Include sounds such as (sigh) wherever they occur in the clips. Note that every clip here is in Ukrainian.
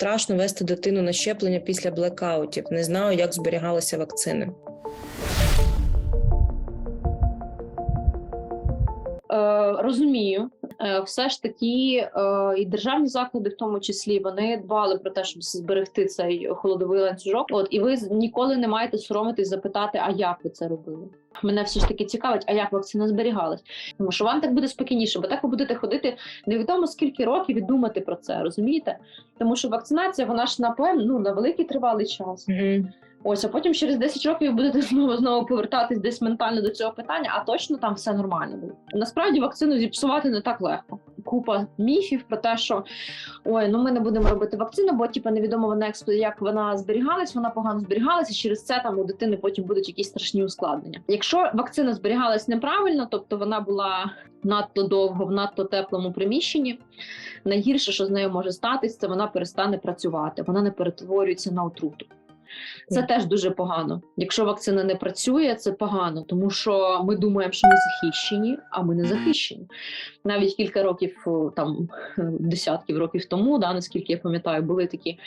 страшно вести дитину на щеплення після блекаутів. Не знаю, як зберігалися вакцини. Е, розумію, все ж таки, е, і державні заклади, в тому числі, вони дбали про те, щоб зберегти цей холодовий ланцюжок. От і ви ніколи не маєте соромитись запитати, а як ви це робили? Мене все ж таки цікавить, а як вакцина зберігалась? Тому що вам так буде спокійніше, бо так ви будете ходити невідомо скільки років і думати про це, розумієте? Тому що вакцинація, вона ж напевно ну на великий тривалий час. Ось, а потім через 10 років будете (laughs) знову знову повертатись десь ментально до цього питання, а точно там все нормально буде. Насправді вакцину зіпсувати не так легко. Купа міфів про те, що ой, ну ми не будемо робити вакцину, бо типу, невідомо вона як вона зберігалась, вона погано зберігалася. Через це там у дитини потім будуть якісь страшні ускладнення. Якщо вакцина зберігалась неправильно, тобто вона була надто довго в надто теплому приміщенні. Найгірше, що з нею може статись, це вона перестане працювати, вона не перетворюється на отруту. Це теж дуже погано. Якщо вакцина не працює, це погано, тому що ми думаємо, що ми захищені, а ми не захищені. Навіть кілька років, там десятків років тому, да, наскільки я пам'ятаю, були такі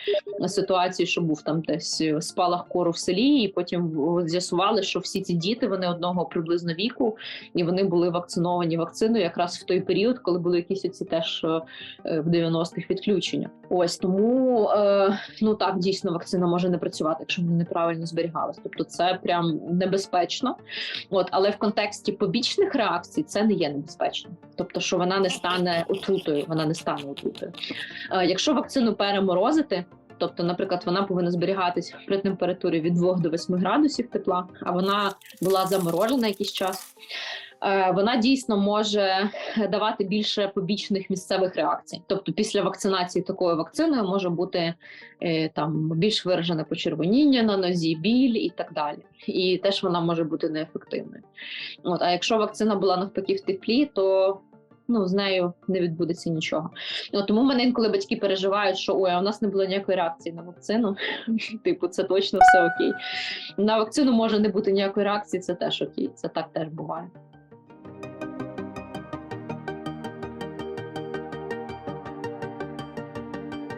ситуації, що був там десь е, спалах кору в селі, і потім з'ясували, що всі ці діти вони одного приблизно віку, і вони були вакциновані вакциною якраз в той період, коли були якісь оці теж е, е, в 90-х відключення. Ось тому е, ну так дійсно вакцина може не працювати, якщо вона неправильно зберігалась. Тобто це прям небезпечно. От, але в контексті побічних реакцій це не є небезпечно. Тобто, що вона не стане отрутою, вона не стане отрутою. Е, якщо вакцину переморозити. Тобто, наприклад, вона повинна зберігатись при температурі від 2 до 8 градусів тепла, а вона була заморожена якийсь час. Е, Вона дійсно може давати більше побічних місцевих реакцій. Тобто, після вакцинації такою вакциною може бути е, там більш виражене почервоніння на нозі, біль і так далі. І теж вона може бути неефективною. От, а якщо вакцина була навпаки в теплі, то ну, з нею не відбудеться нічого. От, тому мене інколи батьки переживають, що ой, у нас не було ніякої реакції на вакцину. (laughs) Типу, це точно все окей. На вакцину може не бути ніякої реакції, це теж окей. Це так теж буває.